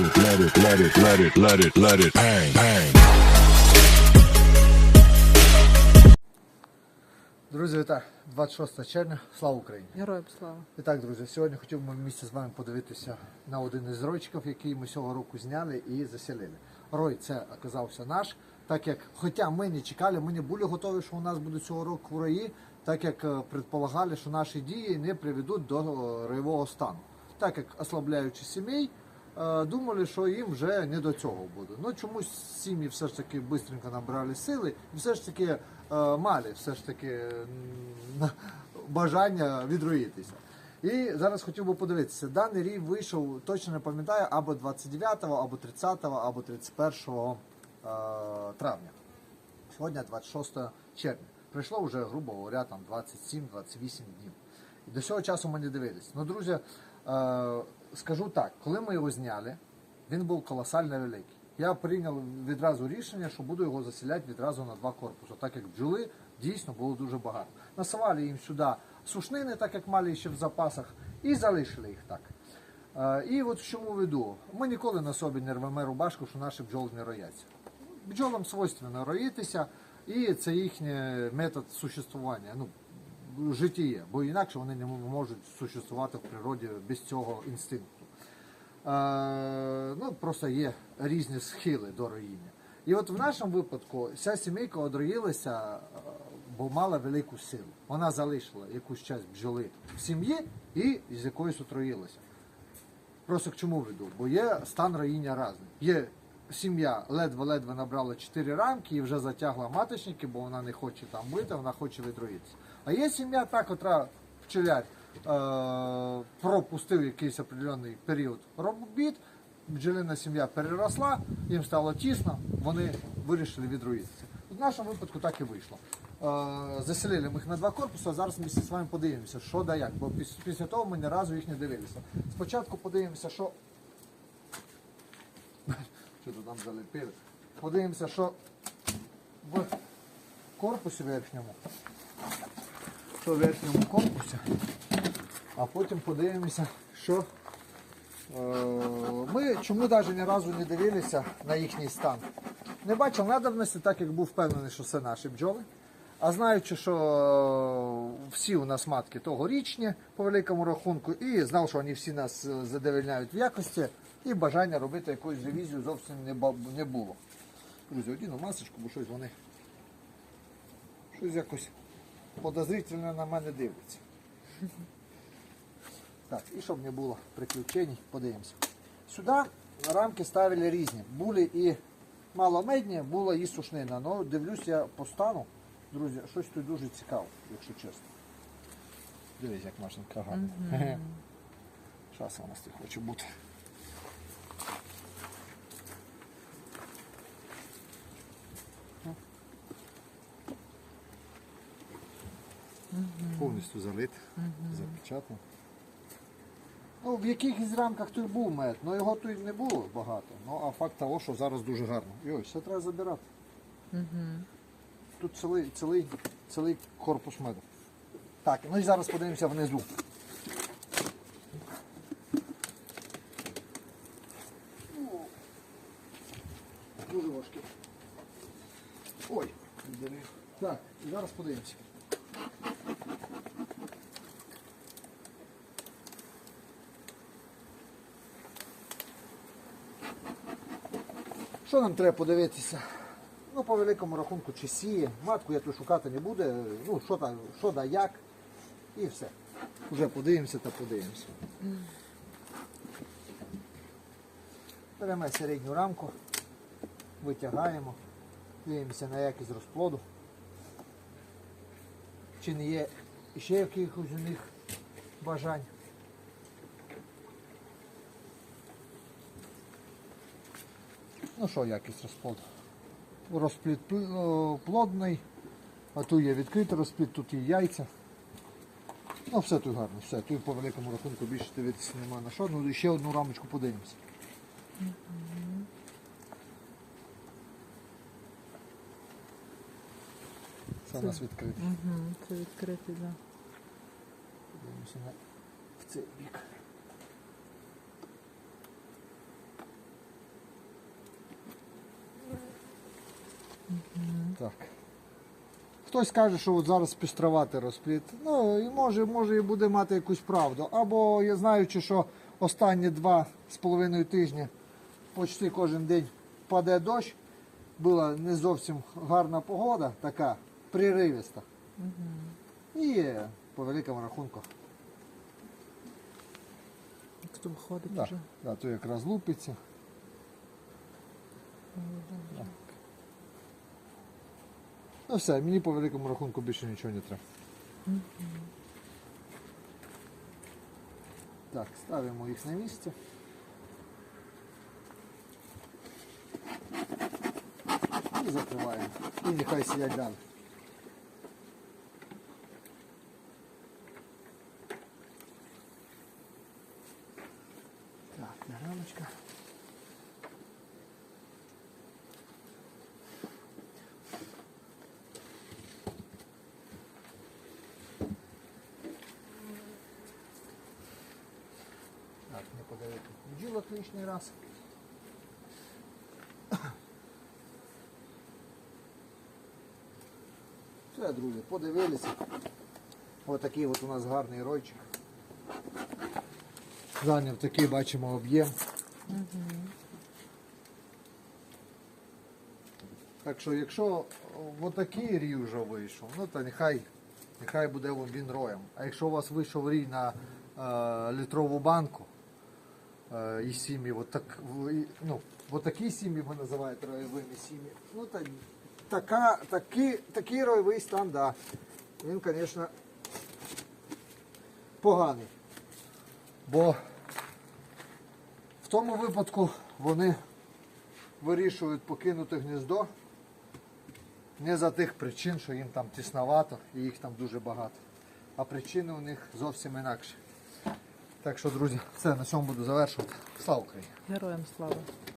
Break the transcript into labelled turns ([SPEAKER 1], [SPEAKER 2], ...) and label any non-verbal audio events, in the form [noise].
[SPEAKER 1] it, let it, let it, let it, let it, let it bang, bang.
[SPEAKER 2] Друзі, вітаю! 26 червня, слава Україні!
[SPEAKER 3] Героям слава.
[SPEAKER 2] І так, друзі, сьогодні хотів би місце з вами подивитися на один із ройчиків, який ми цього року зняли і заселили. Рой це оказався наш, так як, хоча ми не чекали, ми не були готові, що у нас буде цього року рої, так як е, предполагали, що наші дії не приведуть до е, роєвого стану. Так як ослабляючи сімей, думали, що їм вже не до цього буде. Ну чомусь сім'ї все ж таки швидко набрали сили, і все ж таки е, мали все ж таки бажання відроїтися. І зараз хотів би подивитися. Даний рій вийшов, точно не пам'ятаю, або 29, або 30, або 31 е, травня. Сьогодні 26 червня. Пройшло вже, грубо говоря, там 27-28 днів. І до цього часу ми не дивились. Ну, друзі, е, скажу так, коли ми його зняли, він був колосально великий. Я прийняв відразу рішення, що буду його заселяти відразу на два корпуси, так як бджоли дійсно було дуже багато. Насували їм сюди сушнини, так як мали ще в запасах, і залишили їх так. Е, І от в чому веду. Ми ніколи на собі не рвемо рубашку, що наші бджоли не рояться. Бджолам свойственно роїтися, і це їхній метод существування. Ну, життя, бо інакше вони не можуть существувати в природі без цього інстинкту. Е, ну, просто є різні схили до роїння. І от в нашому випадку вся сімейка одроїлася, е, бо мала велику силу. Вона залишила якусь часть бджоли в сім'ї і з якоюсь отроїлася. Просто к чому веду? Бо є стан роїння різний. Є сім'я ледве-ледве набрала 4 рамки і вже затягла маточники, бо вона не хоче там бити, вона хоче відроїтися. А є сім'я та, котра пчелярь е, пропустив якийсь определений період робіт, бджолина сім'я переросла, їм стало тісно, вони вирішили відроїтися. В нашому випадку так і вийшло. Е, заселили ми їх на два корпуси, а зараз ми з вами подивимося, що да як, бо після того ми ні разу їх не дивилися. Спочатку подивимося, що що там заліпили. Подивимося, що в корпусі верхньому. Що в верхньому корпусі. А потім подивимося, що е, ми чому навіть ні разу не дивилися на їхній стан. Не бачив надобності, так як був впевнений, що це наші бджоли. А знаючи, що е, всі у нас матки тогорічні по великому рахунку, і знав, що вони всі нас е, задовольняють в якості, і бажання робити якусь ревізію зовсім не, було. Друзі, одіну масочку, бо щось вони щось якось подозрительно на мене дивляться. Так, і щоб не було приключень, подивимося. Сюди рамки ставили різні. Були і маломедні, була і сушнина. Ну, дивлюсь я по стану, друзі, щось тут дуже цікаво, якщо чесно. Дивись, як машинка гарна. Зараз у нас тут хоче бути. Повністю залит, запечатано. Ну, в якихось рамках тут був мед, але його тут не було багато. Ну, а факт того, що зараз дуже гарно. І ось, це треба забирати. Тут цілий, цілий, цілий корпус меду. Так, ну і зараз подивимося внизу. Дуже важкий. Ой. Так, і зараз подивимося. Що нам треба подивитися? Ну, по великому рахунку, чи сіє. Матку я тут шукати не буду. Ну, що там, що да як. І все. Уже подивимося та подивимося. Беремо середню рамку, витягаємо, дивимося на якість розплоду. Чи не є ще якихось у них бажань. Ну що, якість розплоду? Розплід плодний, а тут є відкритий розплід, тут є яйця. Ну, все тут гарно, все. Тут по великому рахунку більше дивитися нема на що. Ну, ще одну рамочку подивимося. Це у нас відкритий.
[SPEAKER 3] Угу, це відкритий, да.
[SPEAKER 2] Подивимося в цей бік. Так. Хтось каже, що от зараз пістровати розпліт. Ну, і може, може і буде мати якусь правду. Або я знаючи, що останні два з половиною тижні почти кожен день паде дощ, була не зовсім гарна погода, така приривиста. І по великому рахунку.
[SPEAKER 3] Хто виходить
[SPEAKER 2] Да,
[SPEAKER 3] вже.
[SPEAKER 2] да, то якраз лупиться. Да. Ну все, мені по великому рахунку більше нічого не треба. Так, ставимо їх на місце. І закриваємо. І нехай сидять далі. Так, не подавити бджілок раз. [coughs] Все, друзі, подивилися. Отакий от у нас гарний ройчик. Зайняв такий, бачимо, об'єм. Так що, якщо отакий рій вже вийшов, ну то нехай, нехай буде він роєм. А якщо у вас вийшов рій на е, літрову банку е, і сім'ї, от так, ну, от такі сім'ї ви називаєте роєвими сім'ї, ну то така, такий, такий роєвий стан, да. Він, звісно, поганий. Бо в тому випадку вони вирішують покинути гніздо не за тих причин, що їм там тісновато і їх там дуже багато. А причини у них зовсім інакші. Так що, друзі, все, на цьому буду завершувати. Слава Україні!
[SPEAKER 3] Героям слава.